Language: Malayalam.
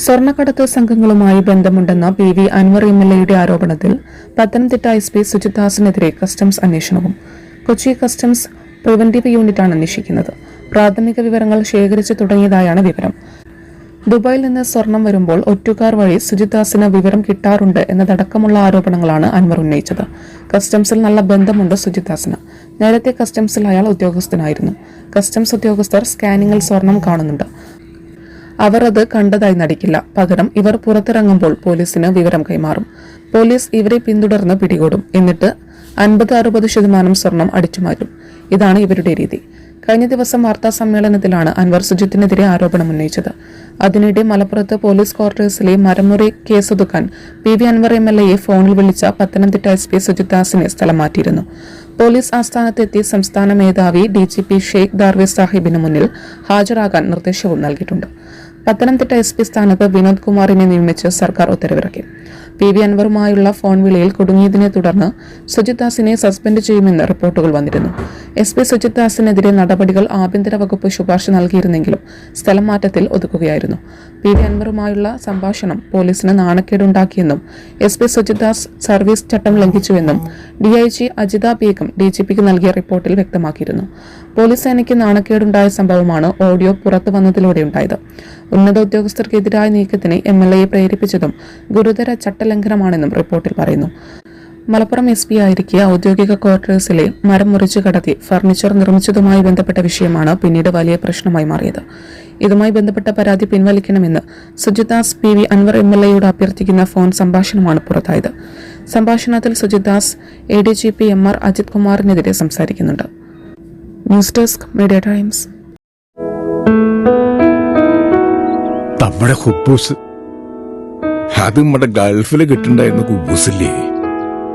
സ്വർണക്കടത്ത് സംഘങ്ങളുമായി ബന്ധമുണ്ടെന്ന P V Anvar M L എയുടെ ആരോപണത്തിൽ പത്തനംതിട്ട എസ് പി സുജിത്ദാസിനെതിരെ കസ്റ്റംസ് അന്വേഷണവും കൊച്ചി കസ്റ്റംസ് പ്രിവന്റീവ് യൂണിറ്റാണ് അന്വേഷിക്കുന്നത്. പ്രാഥമിക വിവരങ്ങൾ ശേഖരിച്ചു തുടങ്ങിയതായാണ് വിവരം. ദുബായിൽ നിന്ന് സ്വർണം വരുമ്പോൾ ഒറ്റുകാർ വഴി സുജിത്ദാസിന് വിവരം കിട്ടാറുണ്ട് എന്നതടക്കമുള്ള ആരോപണങ്ങളാണ് അൻവർ ഉന്നയിച്ചത്. കസ്റ്റംസിൽ നല്ല ബന്ധമുണ്ട് സുജിത്ദാസിന്. നേരത്തെ കസ്റ്റംസിൽ അയാൾ ഉദ്യോഗസ്ഥനായിരുന്നു. കസ്റ്റംസ് ഉദ്യോഗസ്ഥർ സ്കാനിങ്ങിൽ സ്വർണം കാണുന്നുണ്ട്. അവർ അത് കണ്ടതായി നടിക്കില്ല. പകരം ഇവർ പുറത്തിറങ്ങുമ്പോൾ പോലീസിന് വിവരം കൈമാറും. പോലീസ് ഇവരെ പിന്തുടർന്ന് പിടികൂടും. എന്നിട്ട് അൻപത് അറുപത് ശതമാനം സ്വർണം അടിച്ചുമാറ്റും. ഇതാണ് ഇവരുടെ രീതി. കഴിഞ്ഞ ദിവസം വാർത്താ സമ്മേളനത്തിലാണ് അൻവർ സുജിത്തിനെതിരെ ആരോപണം ഉന്നയിച്ചത്. അതിനിടെ മലപ്പുറത്ത് പോലീസ് ക്വാർട്ടേഴ്സിലെ മരമുറി കേസൊതുക്കാൻ P V Anvar M L എയെ ഫോണിൽ വിളിച്ച പത്തനംതിട്ട എസ് പി സുജിത് ദാസിനെ സ്ഥലം മാറ്റിയിരുന്നു. പോലീസ് ആസ്ഥാനത്തെത്തി സംസ്ഥാന മേധാവി D G P Sheikh Darvesh സാഹിബിന് മുന്നിൽ ഹാജരാകാൻ നിർദ്ദേശവും നൽകിയിട്ടുണ്ട്. പത്തനംതിട്ട എസ് പി സ്ഥാനത്ത് വിനോദ് കുമാറിനെ നിയമിച്ച് സർക്കാർ ഉത്തരവിറക്കി. പി വി അൻവറുമായുള്ള ഫോൺ വിളിയിൽ കുടുങ്ങിയതിനെ തുടർന്ന് സുജിത് ദാസിനെ സസ്പെൻഡ് ചെയ്യുമെന്ന് റിപ്പോർട്ടുകൾ വന്നിരുന്നു. എസ് പി സുജിത് ദാസിനെതിരെ നടപടികൾ ആഭ്യന്തര വകുപ്പ് ശുപാർശ നൽകിയിരുന്നെങ്കിലും സ്ഥലം മാറ്റത്തിൽ ഒതുക്കുകയായിരുന്നു. പി വി അൻവറുമായുള്ള സംഭാഷണം പോലീസിന് നാണക്കേടുണ്ടാക്കിയെന്നും S P Sujith Das service ചട്ടം ലംഘിച്ചുവെന്നും D I G Ajitha Begum D G പിക്ക് നൽകിയ റിപ്പോർട്ടിൽ വ്യക്തമാക്കിയിരുന്നു. പോലീസ് സേനയ്ക്ക് നാണക്കേടുണ്ടായ സംഭവമാണ് ഓഡിയോ പുറത്തു വന്നതിലൂടെ ഉണ്ടായത്. ഉന്നത ഉദ്യോഗസ്ഥർക്കെതിരായ നീക്കത്തിന് എം എൽ എയെ പ്രേരിപ്പിച്ചതും ഗുരുതര ചട്ടലംഘനമാണെന്നും റിപ്പോർട്ടിൽ പറയുന്നു. മലപ്പുറം എസ് പി ആയിരിക്കെ ഔദ്യോഗിക ക്വാർട്ടേഴ്സിലെ മരം മുറിച്ചു കടത്തി ഫർണിച്ചർ നിർമ്മിച്ചതുമായി ബന്ധപ്പെട്ട വിഷയമാണ് പിന്നീട് വലിയ പ്രശ്നമായി മാറിയത്. ഇതുമായി ബന്ധപ്പെട്ട പരാതി പിൻവലിക്കണമെന്ന് Sujidas P V Anvar M L എയോട് അഭ്യർത്ഥിക്കുന്ന ഫോൺ സംഭാഷണമാണ് പുറത്തായത്. സംഭാഷണത്തിൽ Sujidas A D G P M R Ajith കുമാറിനെതിരെ സംസാരിക്കുന്നുണ്ട്. News desk media times. നമ്മുടെ ഹുബൂസ്. അത് നമ്മുടെ ഗൾഫിൽ കിട്ടുണ്ടായിരുന്ന കുബൂസില്ലേ?